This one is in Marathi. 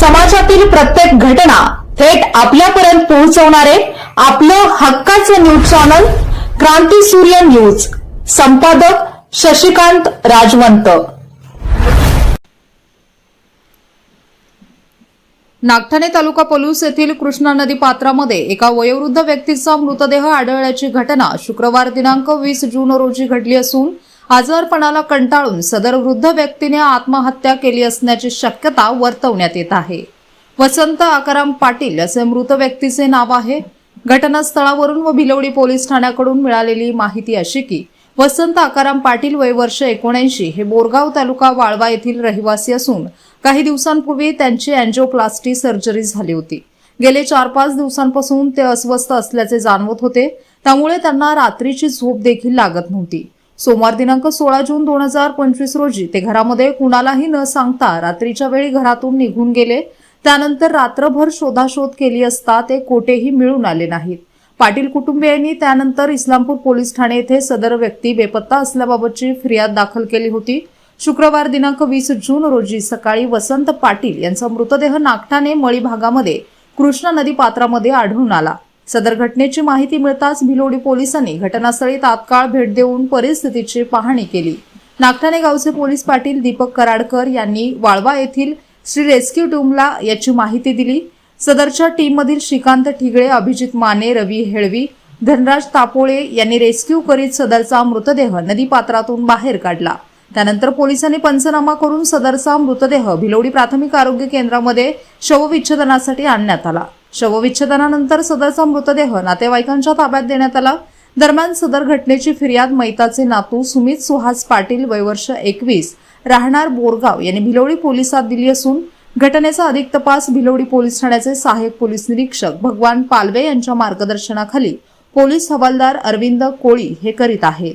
समाजातील प्रत्येक घटना थेट आपल्यापर्यंत पोहोचवणारे आपलं हक्काचं न्यूज चॅनल क्रांती सूर्य न्यूज. संपादक शशिकांत राजवंत. नागठाणे तालुका पलूस येथील कृष्णा नदी पात्रामध्ये एका वयोवृद्ध व्यक्तीचा मृतदेह आढळल्याची घटना शुक्रवार दिनांक वीस जून रोजी घडली असून आजारपणाला कंटाळून सदर वृद्ध व्यक्तीने आत्महत्या केली असण्याची शक्यता वर्तवण्यात येत आहे. वसंत आकाराम पाटील असे मृत व्यक्तीचे नाव आहे. घटनास्थळावरून व भिलवडी पोलीस ठाण्याकडून मिळालेली माहिती अशी की वसंत आकाराम पाटील वय वर्ष एकोणऐंशी हे बोरगाव तालुका वाळवा येथील रहिवासी असून काही दिवसांपूर्वी त्यांची अँजिओप्लास्टी सर्जरी झाली होती. गेले चार पाच दिवसांपासून ते अस्वस्थ असल्याचे जाणवत होते. त्यामुळे त्यांना रात्रीची झोप देखील लागत नव्हती. सोमवार दिनांक सोळा जून दोन हजार पंचवीस रोजी ते घरामध्ये कुणालाही न सांगता रात्रीच्या वेळी घरातून निघून गेले. त्यानंतर रात्रभर शोधाशोध केली असता ते कोठेही मिळून आले नाहीत. पाटील कुटुंबियांनी त्यानंतर इस्लामपूर पोलीस ठाणे येथे सदर व्यक्ती बेपत्ता असल्याबाबतची फिर्याद दाखल केली होती. शुक्रवार दिनांक वीस जून रोजी सकाळी वसंत पाटील यांचा मृतदेह नागठाणे मळी भागामध्ये कृष्णा नदी पात्रामध्ये आढळून आला. सदर घटनेची माहिती मिळताच भिलोडी पोलिसांनी घटनास्थळी तात्काळ भेट देऊन परिस्थितीची पाहणी केली. नागठाणे गावचे पोलीस पाटील दीपक कराडकर यांनी वाळवा येथील श्री रेस्क्यू टीमला याची माहिती दिली. सदरच्या टीममधील श्रीकांत ठिगळे अभिजित माने रवी हेळवी धनराज तापोळे यांनी रेस्क्यू करीत सदरचा मृतदेह नदीपात्रातून बाहेर काढला. त्यानंतर पोलिसांनी पंचनामा करून सदरचा मृतदेह भिलोडी प्राथमिक आरोग्य केंद्रामध्ये शवविच्छेदनासाठी आणण्यात आला. शवविच्छेदनानंतर सदरचा मृतदेह नातेवाईकांच्या ताब्यात देण्यात आला. दरम्यान सदर घटनेची फिर्याद मैताचे नातू सुमित सुहास पाटील वयवर्ष एकवीस राहणार बोरगाव यांनी भिलवडी पोलिसात दिली असून घटनेचा अधिक तपास भिलवडी पोलीस ठाण्याचे सहाय्यक पोलीस निरीक्षक भगवान पालवे यांच्या मार्गदर्शनाखाली पोलीस हवालदार अरविंद कोळी हे करीत आहेत.